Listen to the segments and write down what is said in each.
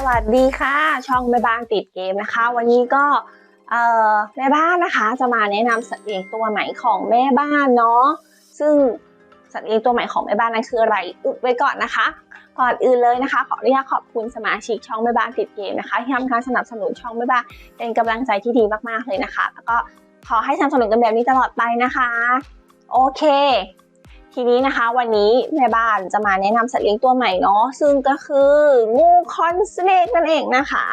สวัสดีค่ะ ช่องแม่บ้านติดเกมนะคะ วันนี้ก็แม่บ้านนะคะจะมาแนะนำสัตว์เลี้ยงตัวใหม่ของแม่บ้านเนาะซึ่งสัตว์เลี้ยงตัวใหม่ของแม่บ้านนั้นคืออะไรอุบไว้ก่อนนะคะ ก่อนอื่นเลยนะคะ ขออนุญาตขอบคุณสมาชิกช่องแม่บ้านติดเกมนะคะที่ทำการสนับสนุนช่องแม่บ้านเป็นกำลังใจที่ดีมากๆเลยนะคะ แล้วก็ขอให้สนับสนุนกันแบบนี้ตลอดไปนะคะ โอเค ทีนี้นะคะ วันนี้แม่บ้านจะมาแนะนำสัตว์เลี้ยงตัวใหม่เนาะซึ่งก็คืองูคอนสเนกนั่นเองนะคะ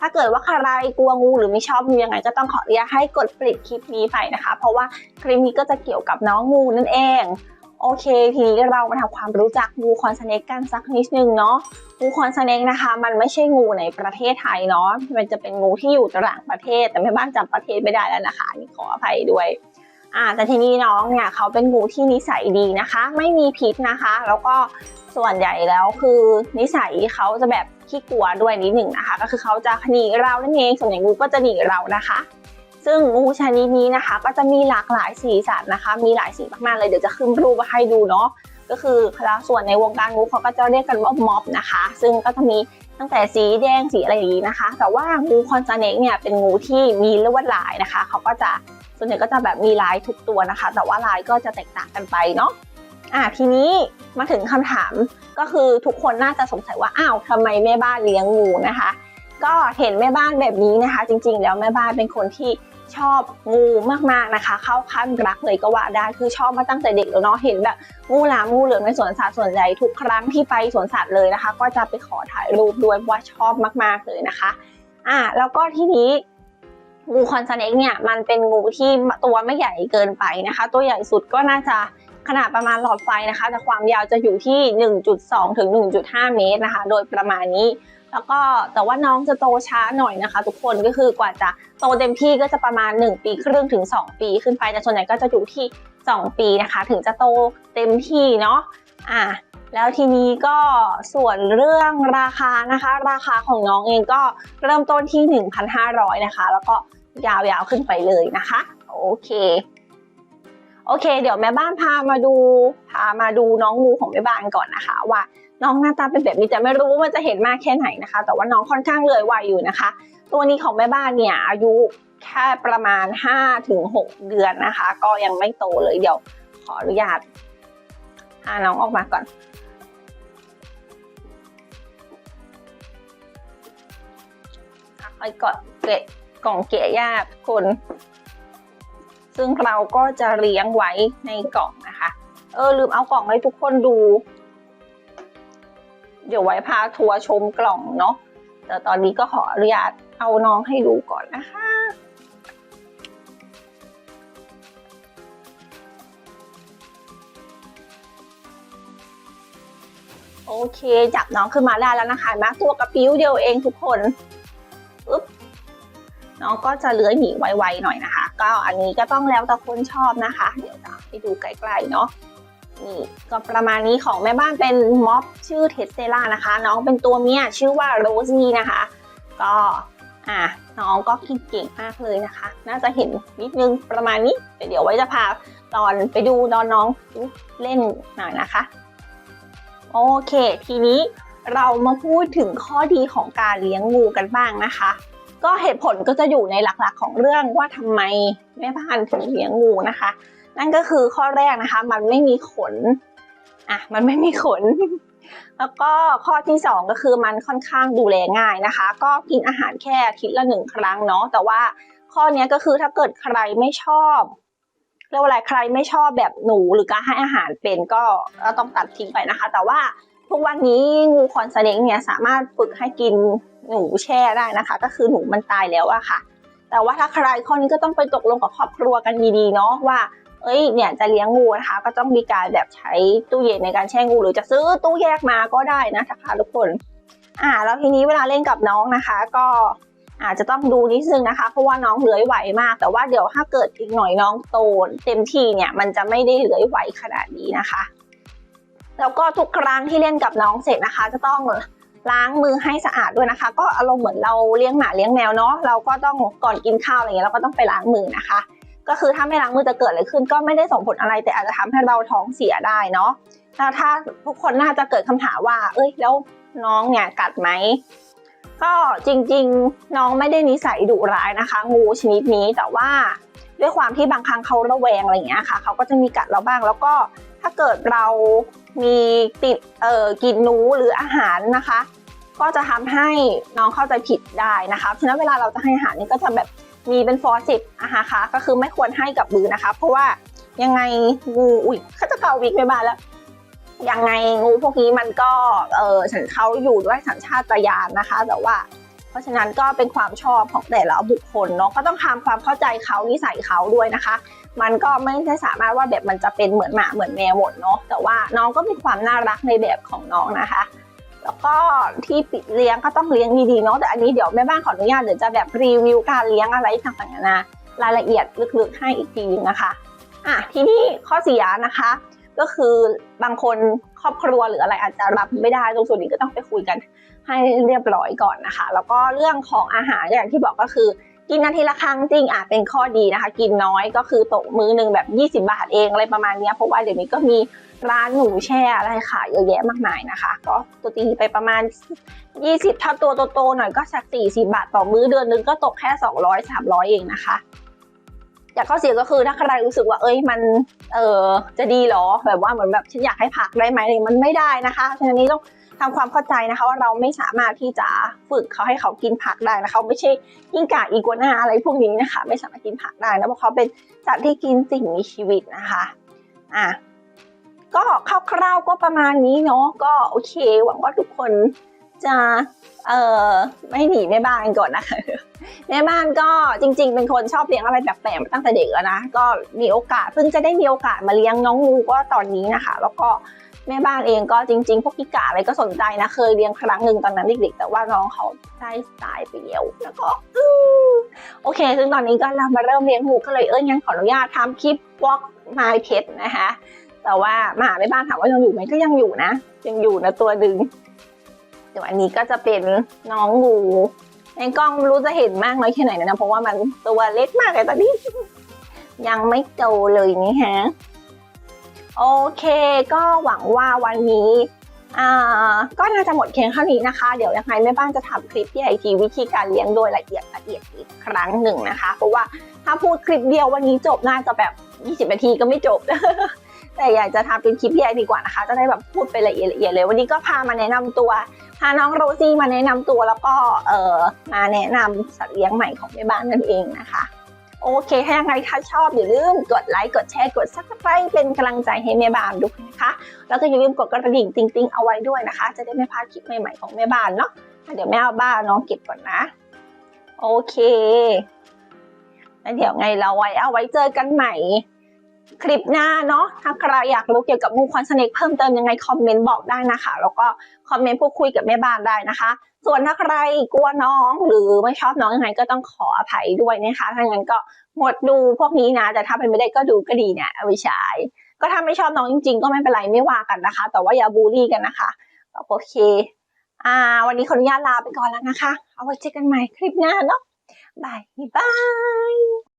ถ้าเกิดว่าใครกลัวงูหรือไม่ชอบงูยังไงก็ต้องขออนุญาตให้กดปลิดคลิปนี้ไปนะคะ เพราะว่าคลิปนี้ก็จะเกี่ยวกับน้องงูนั่นเอง โอเค ทีนี้เรามาทำความรู้จักงูคอนสเนกกันสักนิดนึงเนาะงูคอนสเนกนะคะ มันไม่ใช่งูในประเทศไทยเนาะมันจะเป็นงูที่อยู่ต่างประเทศ แต่แม่บ้านจำประเทศไม่ได้แล้วนะคะนี่ขออภัยด้วย อ่าแต่ทีนี้น้องเนี่ยเขาเป็นงูที่นิสัยดีนะคะ ไม่มีพิษนะคะ แล้วก็ส่วนใหญ่แล้วคือนิสัยเขาจะแบบขี้กลัวด้วยนิดหนึ่งนะคะ ก็คือเขาจะหนีเรานั่นเองส่วนใหญ่งูก็จะหนีเรานะคะ ซึ่งงูชนิดนี้นะคะ ก็จะมีหลากหลายสีสันนะคะ มีหลายสีมากๆเลยเดี๋ยวจะขึ้นรูปมาให้ดูเนาะก็คือแล้วส่วนในวงการงูเขาก็จะเรียกกันว่าม็อบนะคะ ซึ่งก็จะมี ตั้งแต่สีแดงสีอะไรอย่างนี้นะคะ แต่ว่างูคอนซาเนกเนี่ยเป็นงูที่มีลวดลายนะคะเขาก็จะส่วนใหญ่ก็จะแบบมีลายทุกตัวนะคะ แต่ว่าลายก็จะแตกต่างกันไปเนาะอะทีนี้มาถึงคำถามก็คือทุกคนน่าจะสงสัยว่าอ้าวทำไมแม่บ้านเลี้ยงงูนะคะ ก็เห็นแม่บ้านแบบนี้นะคะ จริง ๆ แล้วแม่บ้านเป็นคนที่ชอบงูมากๆนะคะ เข้าขั้นรักเลยก็ว่าได้คือชอบมาตั้งแต่เด็กแล้วเนาะเห็นแบบงูหลามงูเหลือมในสวนสัตว์ส่วนใหญ่ทุกครั้งที่ไปสวนสัตว์เลยนะคะ ก็จะไปขอถ่ายรูปด้วยเพราะว่าชอบมากๆเลยนะคะอ่าแล้วก็ที่นี้งูคอนซาเนกเนี่ยมันเป็นงูที่ตัวไม่ใหญ่เกินไปนะคะ ตัวใหญ่สุดก็น่าจะขนาดประมาณหลอดไฟนะคะ แต่ความยาวจะอยู่ที่ 1.2 ถึง 1.5 เมตรนะคะ โดยประมาณนี้ แล้วก็แต่ว่าน้องจะโตช้าหน่อยนะคะ ทุกคนก็คือกว่าจะโตเต็มที่ก็จะประมาณ 1 ปีครึ่งถึง 2 ปีขึ้นไปแต่ส่วนใหญ่ก็จะอยู่ที่ 2 ปีนะคะ ถึงจะโตเต็มที่เนาะอะแล้วทีนี้ก็ส่วนเรื่องราคานะคะ ราคาของน้องเองก็เริ่มต้นที่ 1,500 นะคะ แล้วก็ยาวๆขึ้นไปเลยนะคะ โอเคโอเค เดี๋ยวแม่บ้านพามาดูพามาดูน้องงูของแม่บ้านก่อนนะคะ ว่า น้องหน้าตาเป็นแบบนี้แต่ไม่รู้ว่ามันจะเห็นมากแค่ไหนนะคะ แต่ว่าน้องค่อนข้างเลยวัยอยู่นะคะ ตัวนี้ของแม่บ้านเนี่ยอายุแค่ประมาณ5ถึง6เดือนนะคะ ก็ยังไม่โตเลยเดี๋ยวขออนุญาตพาน้องออกมาก่อนไอ้ก่อนเกะกล่องเกะยากคนซึ่งเราก็จะเลี้ยงไว้ในกล่องนะคะ เออลืมเอากล่องให้ทุกคนดู เดี๋ยวไว้พาทัวร์ชมกล่องเนาะแต่ตอนนี้ก็ขออนุญาตเอาน้องให้ดูก่อนนะคะโอเค จับน้องขึ้นมาได้แล้วนะคะมาตัวกระปิ้วเดียวเองทุกคนอึ๊บน้องก็จะเลื้อยหนีไวๆหน่อยนะคะ ก็อันนี้ก็ต้องแล้วแต่คนชอบนะคะ เดี๋ยวจะให้ดูใกล้ๆเนาะ นี่ก็ประมาณนี้ของแม่บ้านเป็นม็อบชื่อเทสเซล่านะคะ น้องเป็นตัวเมียชื่อว่าโรซี่นะคะ ก็อะน้องก็คิดเก่งมากเลยนะคะ น่าจะเห็นนิดนึงประมาณนี้แต่เดี๋ยวไว้จะพาตอนไปดูตอนน้องเล่นหน่อยนะคะ โอเค ทีนี้เรามาพูดถึงข้อดีของการเลี้ยงงูกันบ้างนะคะ ก็เหตุผลก็จะอยู่ในหลักๆของเรื่องว่าทำไมแม่บ้านถึงเลี้ยงงูนะคะ นั่นก็คือข้อแรกนะคะ มันไม่มีขนอะมันไม่มีขน แล้วก็ข้อที่สองก็คือมันค่อนข้างดูแลง่ายนะคะ ก็กินอาหารแค่ทิตละหนึ่งครั้งเนาะแต่ว่าข้อนี้ก็คือถ้าเกิดใครไม่ชอบเรียกว่าอะไรใครไม่ชอบแบบหนูหรือการให้อาหารเป็นก็เราต้องตัดทิ้งไปนะคะ แต่ว่าทุกวันนี้งูคอนเซเดงเนี่ยสามารถฝึกให้กินหนูแช่ได้นะคะ ก็คือหนูมันตายแล้วอะค่ะ แต่ว่าถ้าใครข้อนี้ก็ต้องไปตกลงกับครอบครัวกันดีๆเนาะว่า เอ้ยเนี่ยจะเลี้ยงงูนะคะ ก็ต้องมีการแบบใช้ตู้เย็นในการแช่งู หรือจะซื้อตู้แยกมาก็ได้นะคะทุกคนอ่าแล้วทีนี้เวลาเล่นกับน้องนะคะ ก็อาจจะต้องดูนิดนึงนะคะ เพราะว่าน้องเลื้อยไหวมาก แต่ว่าเดี๋ยวถ้าเกิดอีกหน่อยน้องโตเต็มที่เนี่ยมันจะไม่ได้เลื้อยไหวขนาดนี้นะคะ แล้วก็ทุกครั้งที่เล่นกับน้องเสร็จนะคะ จะต้องล้างมือให้สะอาดด้วยนะคะ ก็อารมณ์เหมือนเราเลี้ยงหมาเลี้ยงแมวเนาะเราก็ต้องก่อนกินข้าวอะไรเงี้ยเราก็ต้องไปล้างมือนะคะ ก็คือถ้าไม่ล้างมือจะเกิดอะไรขึ้น ก็ไม่ได้ส่งผลอะไร แต่อาจจะทำให้เราท้องเสียได้เนาะแล้วถ้าทุกคนน่าจะเกิดคำถามว่า เอ้ยแล้วน้องเนี่ยกัดไหมก็จริงๆ น้องไม่ได้นิสัยดุร้ายนะคะ งูชนิดนี้แต่ว่าด้วยความที่บางครั้งเขาระแวงอะไรอย่างเงี้ยค่ะเขาก็จะมีกัดเราบ้างแล้วก็ถ้าเกิดเรามีติดเอ่อกินหนูหรืออาหารนะคะ ก็จะทำให้น้องเข้าใจผิดได้นะคะฉะนั้นเวลาเราจะให้อาหารนี่ก็จะแบบ มีเป็นฟอร์สิบอาหารคะก็คือไม่ควรให้กับมือนะคะ เพราะว่ายังไงงูอุ้ยเขาจะเกาวิกไปบ้านแล้วยังไงงูพวกนี้มันก็เออฉันเขาอยู่ด้วยสัญชาตญาณนะคะ แต่ว่า เพราะฉะนั้นก็เป็นความชอบของแต่ละบุคคลเนาะก็ต้องทำความเข้าใจเขานิสัยเขาด้วยนะคะ มันก็ไม่ได้สามารถว่าแบบมันจะเป็นเหมือนหมาเหมือนแมวหมดเนาะแต่ว่าน้องก็มีความน่ารักในแบบของน้องนะคะ แล้วก็ที่ปิดเลี้ยงก็ต้องเลี้ยงดีๆเนาะแต่อันนี้เดี๋ยวแม่บ้านขออนุญาตเดี๋ยวจะแบบรีวิวการเลี้ยงอะไรต่างๆนะรายละเอียดลึกๆให้อีกทีนึงนะคะอะทีนี้ข้อเสียนะคะ ก็คือบางคนครอบครัวหรืออะไรอาจจะรับไม่ได้ตรงส่วนนี้ก็ต้องไปคุยกันให้เรียบร้อยก่อนนะคะ แล้วก็เรื่องของอาหารอย่างที่บอกก็คือ กินนาทีละครั้งจริงอะเป็นข้อดีนะคะ กินน้อยก็คือตกมื้อหนึ่งแบบ 20 บาทเองอะไรประมาณนี้เพราะว่าเดี๋ยวนี้ก็มีร้านหนูแช่อะไรขายเยอะแยะมากมายนะคะ ก็ตัวตีไปประมาณ 20 ถ้าตัวโตๆหน่อยก็สัก 40 บาทต่อมื้อเดือนนึงก็ตกแค่ 200 300 เองนะคะอย่ากข้อเสียก็คือถ้าใครรู้สึกว่าเอ้ยมันเออจะดีหรอแบบว่าเหมือนแบบฉันอยากให้ผักได้ไหมมันไม่ได้นะคะฉะนั้นนี้ต้อง ทำความเข้าใจนะคะว่าเราไม่สามารถที่จะฝึกเขาให้เขากินผักได้นะคะไม่ใช่ยิ่งกาอีกัวนาอะไรพวกนี้นะคะ ไม่สามารถกินผักได้นะเพราะเขาเป็นสัตว์ที่กินสิ่งมีชีวิตนะคะอะก็คร่าวๆก็ประมาณนี้เนาะก็โอเค หวังว่าทุกคนจะเอ่อไม่หนีแม่บ้านก่อนนะคะแม่บ้านก็จริง ๆ เป็นคนชอบเลี้ยงอะไรแปลกๆมาตั้งแต่เด็กแล้วนะก็มีโอกาสเพิ่งจะได้มีโอกาสมาเลี้ยงน้องงูก็ตอนนี้นะคะ แล้วก็ แม่บ้านเองก็จริง ๆ พวกกิกาอะไรก็สนใจนะ เคยเลี้ยงครั้งหนึ่งตอนนั้นเด็กๆ แต่ว่าน้องเขาได้ตายไปแล้วแล้วก็โอเค ซึ่งตอนนี้ก็เรามาเริ่มเลี้ยงงูก็เลยเอ้ยงั้นขออนุญาตทำคลิป walk my pet นะคะ แต่ว่ามาแม่บ้านถามว่ายังอยู่ไหมก็ยังอยู่นะ ยังอยู่นะตัวดึงเดี๋ยวอันนี้ก็จะเป็นน้องงูในกล้องไม่รู้จะเห็นมากน้อยแค่ไหนนะ เพราะว่ามันตัวเล็กมากเลยตอนนี้ ยังไม่โตเลยนี่ฮะ โอเค ก็หวังว่าวันนี้ก็น่าจะหมดเพียงเท่านี้นะคะ เดี๋ยวยังไงแม่บ้านจะทำคลิปที่ไอทีวิธีการเลี้ยงโดยละเอียดละเอียดอีกครั้งหนึ่งนะคะ เพราะว่าถ้าพูดคลิปเดียววันนี้จบน่าจะแบบ 20 นาทีก็ไม่จบ แต่อยากจะทำเป็นคลิปใหญ่ดีกว่านะคะ จะได้แบบพูดไปละเอียดละเอียดเลย วันนี้ก็พามาแนะนำตัว พาน้องโรซี่มาแนะนำตัวแล้วก็เออมาแนะนำสัตว์เลี้ยงใหม่ของแม่บ้านนั่นเองนะคะ โอเคถ้ายังไงถ้าชอบอย่าลืมกดไลค์ กดแชร์ กด subscribe เป็นกำลังใจให้แม่บ้านด้วยนะคะ แล้วก็อย่าลืมกดกระดิ่งติ๊งๆเอาไว้ด้วยนะคะ จะได้ไม่พลาดคลิปใหม่ๆของแม่บ้านเนาะะเดี๋ยวแม่เอาบ้านน้องเก็บก่อนนะ โอเคแล้วเดี๋ยวไงเราไว้เอาไว้เจอกันใหม่ คลิปหน้าเนาะถ้าใครอยากรู้เกี่ยวกับงูควันสเนกเพิ่มเติมยังไงคอมเมนต์บอกได้นะคะ แล้วก็คอมเมนต์พูดคุยกับแม่บ้านได้นะคะ ส่วนถ้าใครกลัวน้องหรือไม่ชอบน้องยังไงก็ต้องขออภัยด้วยนะคะถ้างั้นก็งดดูพวกนี้นะ แต่ถ้าเป็นไม่ได้ก็ดูก็ดีเนี่ยเอาไปใช้ก็ถ้าไม่ชอบน้องจริง ๆ ก็ไม่เป็นไรไม่ว่ากันนะคะ แต่ว่าอย่าบูลลี่กันนะคะโอเค อ่า วันนี้ขออนุญาตลาไปก่อนแล้วนะคะ เอาไว้เจอกันใหม่คลิปหน้าเนาะบายบาย